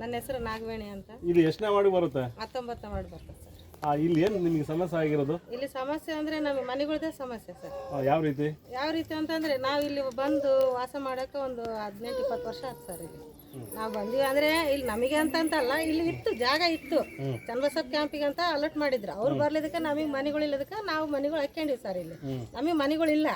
ನನ್ನ ಹೆಸರು ನಾಗವೇಣಿ ಅಂತ. ಇಲ್ಲಿ ಎಷ್ಟನೇ ಮಾಡಿ ಬರುತ್ತೆ? ಹತ್ತೊಂಬತ್ತ ಮಾಡಿ ಬರ್ತದೆ ಸರ್. ಆ, ಇಲ್ಲಿ ಏನು ನಿಮಗೆ ಸಮಸ್ಯೆ ಆಗಿರೋದು? ಇಲ್ಲಿ ಸಮಸ್ಯೆ ಅಂದರೆ ನಮ್ಮ ಮನೆಗಳದೇ ಸಮಸ್ಯೆ ಸರ್. ಆ, ಯಾವ ರೀತಿ? ಯಾವ ರೀತಿ ಅಂತಂದರೆ ನಾವು ಇಲ್ಲಿ ಬಂದು ವಾಸ ಮಾಡೋಕೆ ಒಂದು ಹದಿನೆಂಟು ಇಪ್ಪತ್ತು ವರ್ಷ ಆಯ್ತು ಸರ್ ಇಲ್ಲಿ. ನಾವು ಬಂದಿವಿ ಅಂದರೆ ಇಲ್ಲಿ ನಮಗೆ ಅಂತ ಅಂತಲ್ಲ ಇಲ್ಲಿ ಇತ್ತು ಜಾಗ ಇತ್ತು. ಚನ್ನಬಸಪ್ಪ ಕ್ಯಾಂಪಿಗೆ ಅಂತ ಅಲರ್ಟ್ ಮಾಡಿದ್ರು. ಅವ್ರು ಬರ್ಲಿದ್ದಕ್ಕೆ ನಮಗೆ ಮನೆಗಳಿಲ್ಲದಕ್ಕೆ ನಾವು ಮನೆಗಳು ಹಾಕ್ಕೊಂಡಿವಿ ಸರ್ ಇಲ್ಲಿ. ನಮಗೆ ಮನೆಗಳಿಲ್ಲ.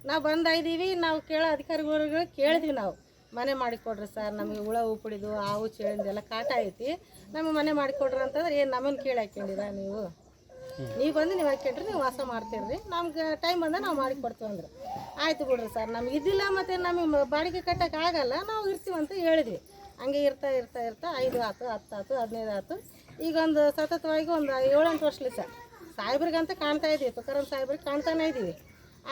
ನಾವು ಬಂದ ಇದ್ದೀವಿ ನಾವು ಕೇಳೋ ಅಧಿಕಾರಿಗಳಿಗೆ ಕೇಳಿದ್ವಿ ನಾವು. ಮನೆ ಮಾಡಿಕೊಡ್ರಿ ಸರ್, ನಮಗೆ ಹುಳ, ಉಪ್ಪಡಿದು, ಹಾವು ಚೇಳಿಂದೆಲ್ಲ ಕಾಟ ಐತಿ. ನಮಗೆ ಮನೆ ಮಾಡಿಕೊಡ್ರಿ ಅಂತಂದ್ರೆ ಏನು ನಮ್ಮನ್ನು ಕೇಳಿ ಹಾಕ್ಯಂಡಿರ ನೀವು? ನೀವು ಬಂದು ನೀವು ಹಾಕ್ಯಂಡ್ರಿ ನೀವು ವಾಸ ಮಾಡ್ತೀರಿ. ನಮ್ಗೆ ಟೈಮ್ ಬಂದ ನಾವು ಮಾಡಿ ಕೊಡ್ತೀವಿ ಅಂದ್ರೆ. ಆಯ್ತು ಬಿಡ್ರಿ ಸರ್, ನಮ್ಗೆ ಇದಿಲ್ಲ ಮತ್ತು ನಮಗೆ ಬಾಡಿಗೆ ಕಟ್ಟಕ್ಕೆ ಆಗಲ್ಲ, ನಾವು ಅಂತ ಹೇಳಿದ್ವಿ. ಹಂಗೆ ಇರ್ತಾ ಇರ್ತಾ ಇರ್ತಾ ಐದು ಆತು, ಹತ್ತು ಆತು, ಹದಿನೈದು ಆತು. ಈಗ ಒಂದು ಸತತವಾಗಿ ಒಂದು ಏಳೆಂಟು ವರ್ಷಲಿ ಸರ್. ಸಾಹೇಬ್ರಿಗಂತ ಕಾಣ್ತಾ ಇದ್ದೀವಿ ತುಕಾರಾಮ್ ಸಾಹೇಬ್ರಿಗೆ ಕಾಣ್ತಾನೆ ಇದ್ದೀವಿ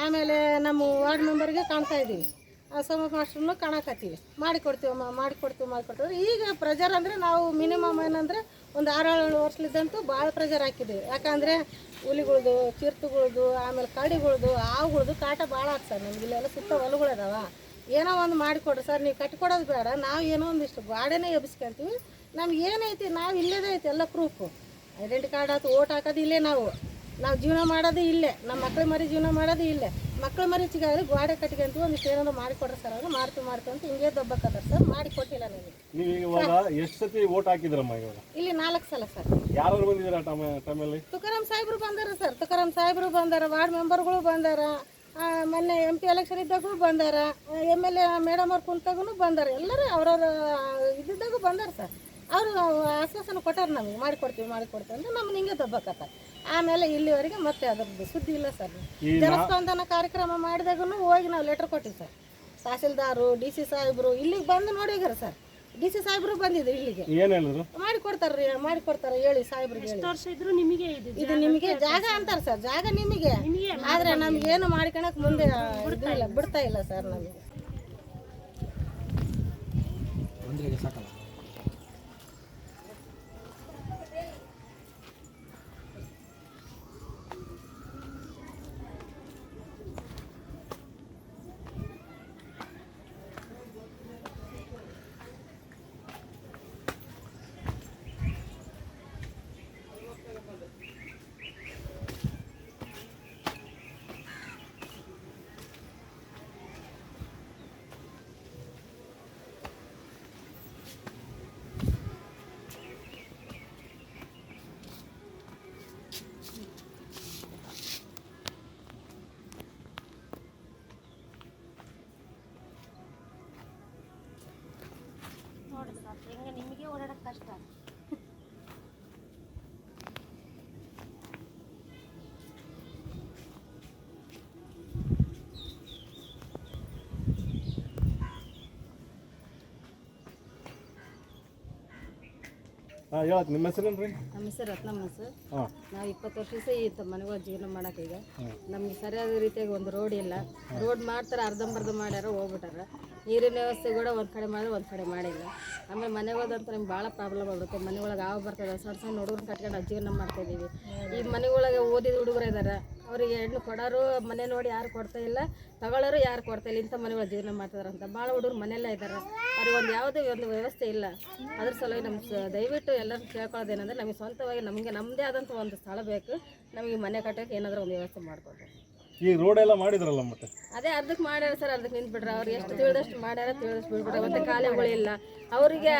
ಆಮೇಲೆ ನಮ್ಮ ವಾರ್ಡ್ ಮೆಂಬರ್ಗೆ ಕಾಣ್ತಾ ಇದ್ದೀವಿ ಆ ಸೋಮ ಮಾಸ್ಟ್ರನ್ನು ಕಾಣಕತ್ತೀವಿ. ಮಾಡಿಕೊಡ್ತೀವಮ್ಮ ಮಾಡಿಕೊಡ್ತೀವಿ ಮಾಡಿಕೊಡ್ತೀವಿ. ಈಗ ಪ್ರೆಜರ್ ಅಂದರೆ ನಾವು ಮಿನಿಮಮ್ ಏನಂದರೆ ಒಂದು ಆರು ಏಳು ವರ್ಷಲಿದ್ದಂತೂ ಭಾಳ ಪ್ರೆಜರ್ ಹಾಕಿದ್ದೀವಿ. ಯಾಕಂದರೆ ಹುಲಿಗಳ್ದು, ಚಿರ್ತುಗಳ್ದು, ಆಮೇಲೆ ಕಡಿಗಳ್ದು, ಹಾವುಗಳ್ದು ಕಾಟ ಭಾಳ ಆಗ್ತದೆ ನಮ್ಗೆ. ಇಲ್ಲೆಲ್ಲ ಸುತ್ತ ಹೊಲಗಳದಾವ ಏನೋ ಒಂದು ಮಾಡಿಕೊಡ್ರಿ ಸರ್, ನೀವು ಕಟ್ಕೊಡೋದು ಬೇಡ. ನಾವು ಏನೋ ಒಂದಿಷ್ಟು ಗಾಡಿನೇ ಎಬ್ಸ್ಕೊಂತೀವಿ. ನಮ್ಗೆ ಏನೈತಿ, ನಾವು ಇಲ್ಲದೇ ಐತಿ ಎಲ್ಲ ಪ್ರೂಫು ಐಡೆಂಟಿ ಕಾರ್ಡ್ ಆಯ್ತು ಓಟ್ ಹಾಕೋದು ಇಲ್ಲೇ ನಾವು. ನಾವು ಜೀವನ ಮಾಡೋದು ಇಲ್ಲೇ. ನಮ್ಮ ಮಕ್ಳು ಮರಿ ಜೀವನ ಮಾಡೋದು ಇಲ್ಲೇ. ಮಕ್ಳು ಮರಿ ಗ್ವಾಡೆ ಗೋಡೆ ಕಟ್ಕೊಂತೀವಿ ಒಂದಿಷ್ಟು ಏನಾದ್ರು ಮಾಡಿಕೊಡ್ರಿ ಸರ್ ಅಂದ್ರೆ ಮಾಡ್ತೀವಿ ಮಾಡ್ತೀವಿ ಅಂತ ಹಿಂಗೆ ದೊಬ್ಬಕ್ಕದ ಸರ್. ಮಾಡಿ ಕೊಟ್ಟಿಲ್ಲ ನನಗೆ ನೀವು ಇವಾಗ ಎಷ್ಟು ಸತಿ ಓಟ್ ಹಾಕಿದ್ರಮ್ಮ ಇವಾಗ? ಇಲ್ಲಿ ನಾಲ್ಕು ಸಲ ಸರ್. ಯಾರು ಬಂದಿದ್ದೀರಾ ಟೈಮಲ್ಲಿ? ತುಕಾರಾಮ್ ಸಾಹೇಬ್ರು ಬಂದಾರ ಸರ್. ತುಕಾರಾಮ್ ಸಾಹೇಬ್ರು ಬಂದಾರ ವಾರ್ಡ್ ಮೆಂಬರ್ಗಳು ಬಂದಾರ ಮೊನ್ನೆ ಎಂ ಪಿ ಎಲೆಕ್ಷನ್ ಇದ್ದಾಗೂ ಬಂದಾರ ಎಂ ಎಲ್ ಎ ಮೇಡಮ್ ಅವ್ರು ಕುಂತಾಗೂ ಬಂದಾರ. ಎಲ್ಲರೂ ಅವ್ರವ್ರ ಇದ್ದಿದ್ದಾಗೂ ಬಂದಾರ ಸರ್. ಅವರು ಆಶ್ವಾಸನ ಕೊಟ್ಟಾರ ನಮಗೆ. ಮಾಡಿಕೊಡ್ತೀವಿ ಮಾಡಿಕೊಡ್ತೀವಿ ಅಂದ್ರೆ ನಮ್ಮನ್ನ ಹಿಂಗೆ ದಬ್ಬಕತ್ತ ಆಮೇಲೆ ಇಲ್ಲಿವರೆಗೆ ಮತ್ತೆ ಅದರದ್ದು ಸುದ್ದಿ ಇಲ್ಲ ಸರ್. ಜನಸ್ಪಂದನ ಕಾರ್ಯಕ್ರಮ ಮಾಡಿದಾಗೂ ಹೋಗಿ ನಾವು ಲೆಟರ್ ಕೊಟ್ಟಿವಿ ಸರ್. ತಹಸೀಲ್ದಾರು ಡಿ ಸಿ ಸಾಹೇಬರು ಇಲ್ಲಿಗೆ ಬಂದು ನೋಡಿದ್ರು ಸರ್. ಡಿ ಸಿ ಸಾಹೇಬ್ರು ಬಂದಿದ್ರು ಇಲ್ಲಿಗೆ. ಏನು ಹೇಳಿದ್ರು? ಮಾಡಿ ಕೊಡ್ತಾರ್ರಿ ಮಾಡಿ ಕೊಡ್ತಾರೆ ಹೇಳಿ ಸಾಹೇಬ್ರಿಗೆ ಹೇಳಿ. ವರ್ಷ ಇದ್ರು ನಿಮಗೆ ಇದು ನಿಮಗೆ ಜಾಗ ಅಂತಾರ ಸರ್ ಜಾಗ ನಿಮಗೆ. ಆದ್ರೆ ನಮ್ಗೆ ಏನು ಮಾಡ್ಕೊಳಕ್ ಮುಂದೆ ಇಲ್ಲ. ಬಿಡ್ತಾ ಇಲ್ಲ ಸರ್ ನಮಗೆ. ಹೆಂಗೆ ನಿಮಗೆ ಓಡಾಡೋಕೆ ಕಷ್ಟ. ಹಾಂ ಹೇಳಕ್ ನಿಮ್ಮ ಹೆಸರೇನ್ರಿ? ನಮ್ಮ ಹೆಸರು ರತ್ನಮ್ಮ ಸರ್. ಹಾಂ. ನಾವು ಇಪ್ಪತ್ತು ವರ್ಷ ಈ ಮನೆಗಳ ಜೀವನ ಮಾಡೋಕ್ಕೀಗ ನಮ್ಗೆ ಸರಿಯಾದ ರೀತಿಯಾಗಿ ಒಂದು ರೋಡ್ ಇಲ್ಲ. ರೋಡ್ ಮಾಡ್ತಾರೆ ಅರ್ಧಂಬರ್ಧ ಮಾಡ್ಯಾರ ಹೋಗ್ಬಿಟ್ಟಾರ. ನೀರಿನ ವ್ಯವಸ್ಥೆ ಕೂಡ ಒಂದು ಕಡೆ ಮಾಡಿದ್ರೆ ಒಂದು ಕಡೆ ಮಾಡಿಲ್ಲ. ಆಮೇಲೆ ಮನೆಗಳದಂತ ನಮ್ಗೆ ಭಾಳ ಪ್ರಾಬ್ಲಮ್ ಆಗ್ಬಿಡುತ್ತೆ. ಮನೆಯೊಳಗೆ ಹಾವು ಬರ್ತದೆ ಸಣ್ಣ ಸಣ್ಣ ಹುಡುಗರು ಕಟ್ಕೊಂಡು ಜೀವನ ಮಾಡ್ತಾ ಇದ್ದೀವಿ ಈ ಮನೆಯೊಳಗೆ ಓದಿದ ಹುಡುಗರು ಇದ್ದಾರೆ ಅವರಿಗೆ ಹೆಣ್ಣು ಕೊಡೋರು ಮನೆ ನೋಡಿ ಯಾರು ಕೊಡ್ತಾ ಇಲ್ಲ ತಗೊಳ್ಳೋರು ಯಾರು ಕೊಡ್ತಾ ಇಲ್ಲ ಇಂಥ ಮನೆಗಳು ಜೀವನ ಮಾಡ್ತಾರೆ ಅಂತ. ಭಾಳ ಹುಡುಗರು ಮನೆಯಲ್ಲೇ ಇದ್ದಾರೆ. ಅವ್ರಿಗೆ ಒಂದು ಯಾವುದೇ ಒಂದು ವ್ಯವಸ್ಥೆ ಇಲ್ಲ. ಅದ್ರ ಸಲುವಾಗಿ ನಮ್ಮ ದಯವಿಟ್ಟು ಎಲ್ಲರೂ ಕೇಳ್ಕೊಳ್ಳೋದೇನಂದ್ರೆ ನಮಗೆ ಸ್ವಂತವಾಗಿ ನಮಗೆ ನಮ್ಮದೇ ಆದಂಥ ಒಂದು ಸ್ಥಳ ಬೇಕು. ನಮಗೆ ಮನೆ ಕಟ್ಟೋಕೆ ಏನಾದರೂ ಒಂದು ವ್ಯವಸ್ಥೆ ಮಾಡಿಕೊಡ್ಬೇಕು. ಈ ರೋಡ್ ಎಲ್ಲ ಮಾಡಿದ್ರಲ್ಲ ಮತ್ತೆ? ಅದೇ ಅರ್ಧಕ್ಕೆ ಮಾಡ್ಯಾರ ಸರ್ ಅರ್ಧಕ್ಕೆ ನಿಂತ್ಬಿಟ್ರೆ. ಅವ್ರು ಎಷ್ಟು ತಿಳಿದಷ್ಟು ಮಾಡ್ಯಾರ ತಿಳಿದಷ್ಟು ಬಿಡ್ಬಿಟ್ರೆ ಮತ್ತೆ ಕಾಲೇಗಳಿಲ್ಲ ಅವರಿಗೆ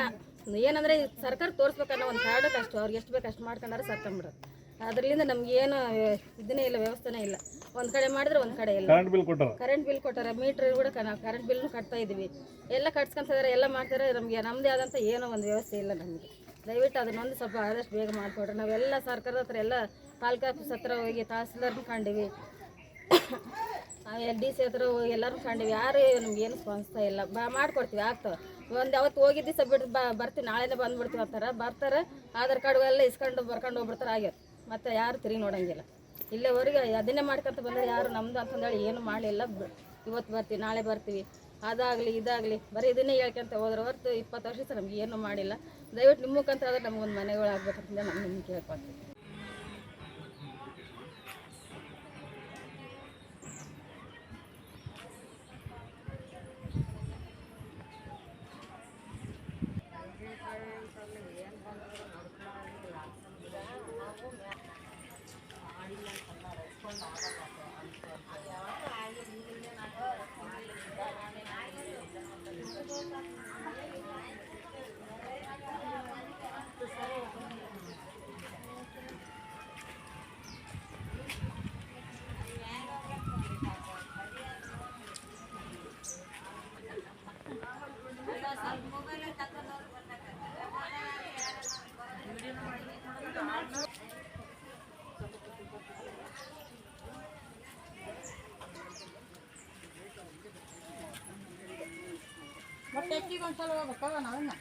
ಏನಂದ್ರೆ ಸರ್ಕಾರ ತೋರಿಸ್ಬೇಕನ್ನೋ ಒಂದು ಕಾರಣಕ್ಕೆ ಅಷ್ಟು ಅವ್ರಿಗೆ ಎಷ್ಟು ಬೇಕು ಅಷ್ಟು ಮಾಡ್ಕೊಂಡಾರೆ ಸರ್ಕೊಂಬಿಡೋದು ಅದರಿಂದ ನಮ್ಗೆ ಏನು ಇದನ್ನೇ ಇಲ್ಲ ವ್ಯವಸ್ಥೆನೇ ಇಲ್ಲ. ಒಂದ್ ಕಡೆ ಮಾಡಿದ್ರೆ ಒಂದ್ ಕಡೆ ಇಲ್ಲ. ಕರೆಂಟ್ ಬಿಲ್ ಕೊಟ್ಟಾರ? ಕರೆಂಟ್ ಬಿಲ್ ಕೊಟ್ಟಾರ ಮೀಟ್ರ್ ಕೂಡ ನಾವು ಕರೆಂಟ್ ಬಿಲ್ನು ಕಟ್ತಾ ಇದೀವಿ. ಎಲ್ಲ ಕಟ್ಸ್ಕೊಂತಿದ್ದಾರೆ ಎಲ್ಲ ಮಾಡ್ತಾರೆ ನಮಗೆ ನಮ್ಮದೇ ಆದಂಥ ಏನೋ ಒಂದು ವ್ಯವಸ್ಥೆ ಇಲ್ಲ ನಮಗೆ. ದಯವಿಟ್ಟು ಅದನ್ನೊಂದು ಸ್ವಲ್ಪ ಆದಷ್ಟು ಬೇಗ ಮಾಡಿಕೊಡ್ರಿ. ನಾವೆಲ್ಲ ಸರ್ಕಾರದ ಹತ್ರ ಎಲ್ಲ ತಾಲೂಕು ಆಫೀಸ್ ಹತ್ರ ಹೋಗಿ ತಹಸೀಲ್ದಾರ್ನ ಕಂಡಿವಿ. ಎಲ್ ಡಿ ಸಿ ಹತ್ರ ಹೋಗಿ ಎಲ್ಲರೂ ಕಂಡಿವಿ. ಯಾರು ನಮ್ಗೆ ಏನು ಸ್ಪಂದಿಸ್ತಾ ಇಲ್ಲ. ಬಾ ಮಾಡ್ಕೊಡ್ತೀವಿ ಆಗ್ತವೆ. ಒಂದು ಅವತ್ತು ಹೋಗಿದ್ದು ದಿವಸ ಬಿಟ್ಟು ಬಾ ಬರ್ತೀವಿ ನಾಳೆನೇ ಬಂದ್ಬಿಡ್ತೀವಿ ಅಂತಾರೆ. ಬರ್ತಾರೆ ಆಧಾರ್ ಕಾರ್ಡ್ ಎಲ್ಲ ಇಸ್ಕೊಂಡು ಬರ್ಕೊಂಡು ಹೋಗ್ಬಿಡ್ತಾರೆ ಆಗ್ಯದ ಮತ್ತೆ ಯಾರು ತಿರುಗಿ ನೋಡಂಗಿಲ್ಲ. ಇಲ್ಲಿವರೆಗೆ ಅದನ್ನೇ ಮಾಡ್ಕೊಂತ ಬಂದರೆ ಯಾರು ನಮ್ದು ಅಂತಂದೇಳಿ ಏನು ಮಾಡಲಿಲ್ಲ. ಇವತ್ತು ಬರ್ತೀವಿ, ನಾಳೆ ಬರ್ತೀವಿ. ಅದಾಗಲಿ, ಇದಾಗಲಿ, ಬರೀ ಇದನ್ನೇ ಹೇಳ್ಕೊಂತ ಹೋದ್ರೆ ಹೊರತು ಇಪ್ಪತ್ತು ವರ್ಷ ನಮ್ಗೆ ಏನು ಮಾಡಿಲ್ಲ. ದಯವಿಟ್ಟು ನಿಮ್ಮ ಮುಖಾಂತರ ಆದ್ರೆ ನಮ್ಗೊಂದು ಮನೆಗಳಾಗಬೇಕಂತ ನಾನು ನಿಮ್ಗೆ ಕೇಳ್ಕೊಳ್ತೀನಿ ಹೆಚ್ಚಿಗೆ ಒಂದ್ಸಲ ಹೋಗ್ಬೇಕವ ನಾವನ್ನ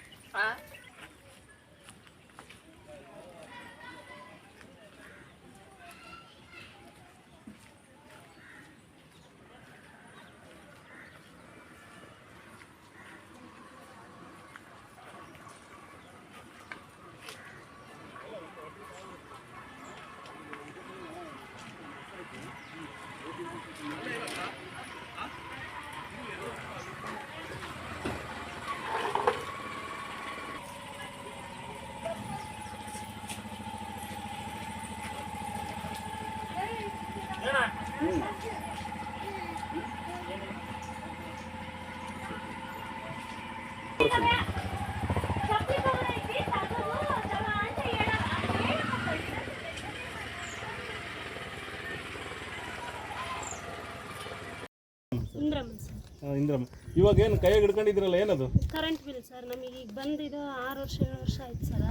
ಇಂದ್ರಮ್ಮ ಇವಾಗ ಏನು ಕೈಯಾಗ ಹಿಡ್ಕೊಂಡಿದ್ರಲ್ಲ ಏನದು? ಕರೆಂಟ್ ಬಿಲ್ ಸರ್ ನಮಗೆ ಈಗ ಬಂದಿದ್ದು ಆರು ವರ್ಷ ಏಳು ವರ್ಷ ಆಯ್ತು ಸರ್.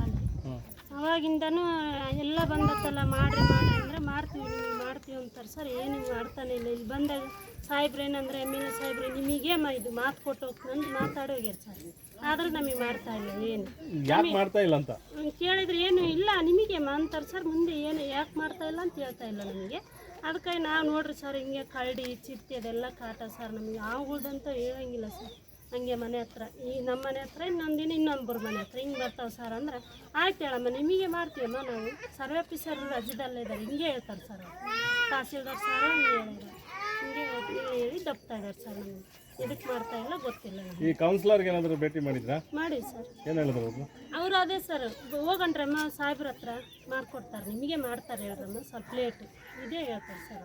ಅವಾಗಿಂದನೂ ಎಲ್ಲ ಬಂದತ್ತಲ್ಲ ಮಾಡ್ರಿ ಮಾಡ್ರಿ ಅಂದರೆ ಮಾಡ್ತೀವಿ ನೀವು ಮಾಡ್ತೀವಿ ಅಂತಾರೆ. ಸರ್ ಏನು ಮಾಡ್ತಾನೆ ಇಲ್ಲ. ಇಲ್ಲಿ ಬಂದಾಗ ಸಾಹೇಬ್ರು ಏನಂದ್ರೆ ಎಂ ಎಲ್ ಎ ಸಾಹೇಬ್ರು ನಿಮಗೆ ಇದು ಮಾತು ಕೊಟ್ಟು ಹೋಗ್ತಂದು ಮಾತಾಡಿ ಹೋಗ್ಯಾರ ಸರ್. ಆದ್ರೆ ನಮಗೆ ಮಾಡ್ತಾ ಇಲ್ಲ ಏನು? ಯಾಕೆ ಮಾಡ್ತಾ ಇಲ್ಲ ಅಂತ? ಕೇಳಿದ್ರೆ ಏನು ಇಲ್ಲ ನಿಮಗೆ ಅಂತಾರೆ ಸರ್. ಮುಂದೆ ಏನು ಯಾಕೆ ಮಾಡ್ತಾ ಇಲ್ಲ ಅಂತ ಹೇಳ್ತಾ ಇಲ್ಲ ನಮಗೆ. ಅದಕ್ಕಾಗಿ ನಾವು ನೋಡ್ರಿ ಸರ್ ಹಿಂಗೆ ಕರಡಿ ಚಿಟ್ಟೆ ಅದೆಲ್ಲ ಕಾಟ ಸರ್ ನಮಗೆ ಆಗೋದಂತ ಹೇಳಂಗಿಲ್ಲ ಸರ್. ಹಂಗೆ ಮನೆ ಹತ್ರ. ಈ ನಮ್ಮ ಮನೆ ಹತ್ರ ಇನ್ನೊಂದಿನ ಇನ್ನೊಬ್ಬರ ಮನೆ ಹತ್ರ. ಹಿಂಗೆ ಬರ್ತಾವೆ ಸರ್ ಅಂದ್ರೆ ಆಯ್ತು ಹೇಳಮ್ಮ ನಿಮಗೆ ಮಾಡ್ತೀವಮ್ಮ ನಾವು. ಸರ್ವೆ ಆಫೀಸರ್ ರಜದಲ್ಲೇ ಇದ್ದಾರೆ ಹಿಂಗೆ ಹೇಳ್ತಾರೆ ಸರ್ ತಹಸೀಲ್ದಾರ್ ಸರ್ ಹಿಂಗೆ ಹೇಳಿದ್ರು. ಹಿಂಗೆ ಹೇಳಿ- ದಪ್ತಾ ಇದ್ದಾರೆ ಸರ್ ನಮಗೆ. ಇದಕ್ಕೆ ಮಾಡ್ತಾ ಇಲ್ಲ ಗೊತ್ತಿಲ್ಲ. ಈ ಕೌನ್ಸಿಲರ್ಗೆ ಏನಾದರೂ ಭೇಟಿ ಮಾಡಿದ್ರಾ? ಮಾಡಿ ಸರ್. ಏನು ಹೇಳಿದ್ರು ಅವರು? ಅವ್ರು ಅದೇ ಸರ್ ಹೋಗಣ್ರಮ್ಮ ಸಾಹೇಬ್ರ ಹತ್ರ ಮಾಡ್ಕೊಡ್ತಾರೆ. ನಿಮಗೆ ಮಾಡ್ತಾರೆ ಹೇಳ್ರಮ್ಮ ಸ್ವಲ್ಪ ಲೇಟ್ ಇದೇ ಹೇಳ್ತಾರೆ ಸರ್.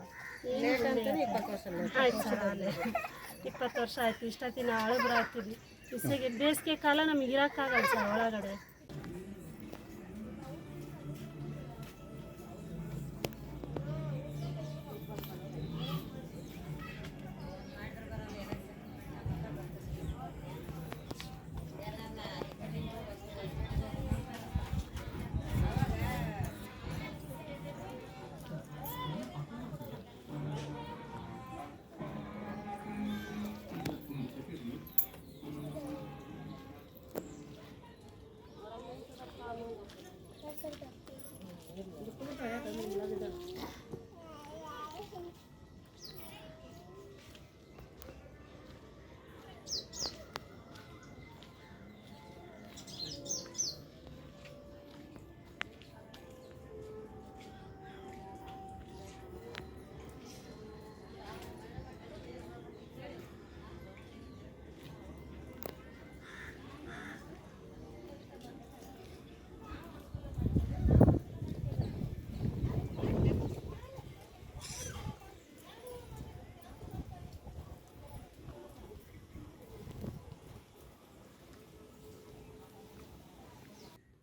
ಆಯ್ತು ಸರ್ ಅದೇ. ಇಪ್ಪತ್ತು ವರ್ಷ ಆಯ್ತು ಇಷ್ಟೊತ್ತಿನ ಅಳಬ್ರ ಆಗ್ತಿದ್ವಿ ಇಸಿಗೆ ಬೇಸಿಗೆ ಕಾಲ ನಮಗೆ ಇರೋಕ್ಕಾಗಲ್ಲ ಸರ್ ಒಳಗಡೆ.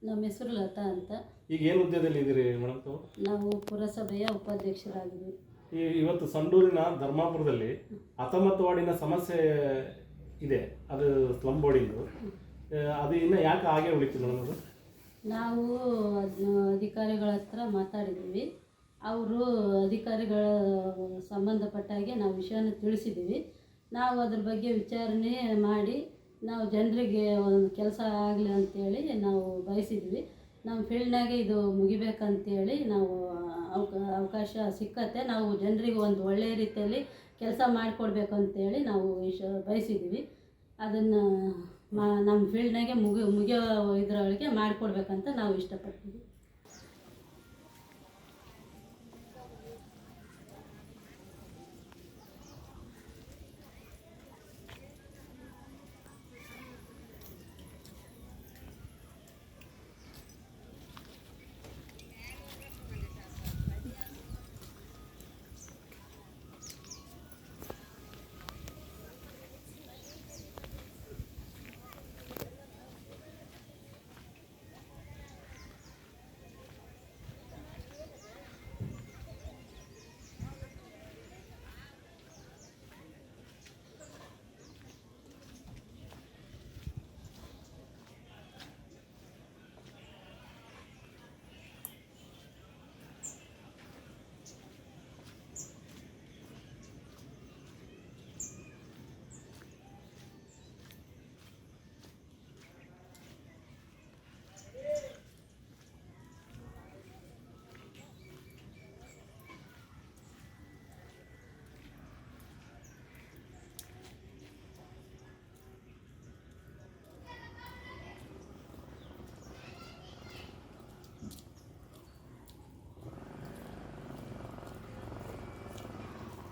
ನಮ್ಮ ಹೆಸರು ಲತಾ ಅಂತ. ಈಗ ಏನು ಹುದ್ದೆದಲ್ಲಿ ಇದ್ದೀರಿ ಮೇಡಮ್ ತಾವು ನಾವು ಪುರಸಭೆಯ ಉಪಾಧ್ಯಕ್ಷರಾಗಿದ್ದೀವಿ ಈ ಇವತ್ತು ಸಂಡೂರಿನ ಧರ್ಮಾಪುರದಲ್ಲಿ ಹತ್ತೊಂಬತ್ತು ವಾರ್ಡಿನ ಸಮಸ್ಯೆ ಇದೆ. ಅದು ಸ್ಲಮ್ ಬೋರ್ಡಿಂದು ಅದು ಇನ್ನು ಯಾಕೆ ಹಾಗೆ ಉಳಿತು ಮೇಡಮ್ ಅದು? ನಾವು ಅದ್ನ ಅಧಿಕಾರಿಗಳ ಹತ್ರ ಮಾತಾಡಿದ್ದೀವಿ. ಅವರು ಅಧಿಕಾರಿಗಳ ಸಂಬಂಧಪಟ್ಟ ಹಾಗೆ ನಾವು ವಿಷಯನ ತಿಳಿಸಿದ್ದೀವಿ. ನಾವು ಅದ್ರ ಬಗ್ಗೆ ವಿಚಾರಣೆ ಮಾಡಿ ನಾವು ಜನರಿಗೆ ಒಂದು ಕೆಲಸ ಆಗಲಿ ಅಂತೇಳಿ ನಾವು ಬಯಸಿದ್ವಿ. ನಮ್ಮ ಫೀಲ್ಡ್ನಾಗೆ ಇದು ಮುಗಿಬೇಕಂತೇಳಿ ನಾವು ಅವಕ, ಅವಕಾಶ ಸಿಕ್ಕತ್ತೆ. ನಾವು ಜನರಿಗೆ ಒಂದು ಒಳ್ಳೆಯ ರೀತಿಯಲ್ಲಿ ಕೆಲಸ ಮಾಡಿಕೊಡ್ಬೇಕು ಅಂತೇಳಿ ನಾವು ಇಶ ಬಯಸಿದ್ದೀವಿ. ಅದನ್ನು, ಮಾ, ನಮ್ಮ ಫೀಲ್ಡ್ನಾಗೆ ಮುಗಿ, ಮುಗಿಯೋ ಇದರೊಳಗೆ ಮಾಡಿಕೊಡ್ಬೇಕಂತ ನಾವು ಇಷ್ಟಪಡ್ತೀವಿ.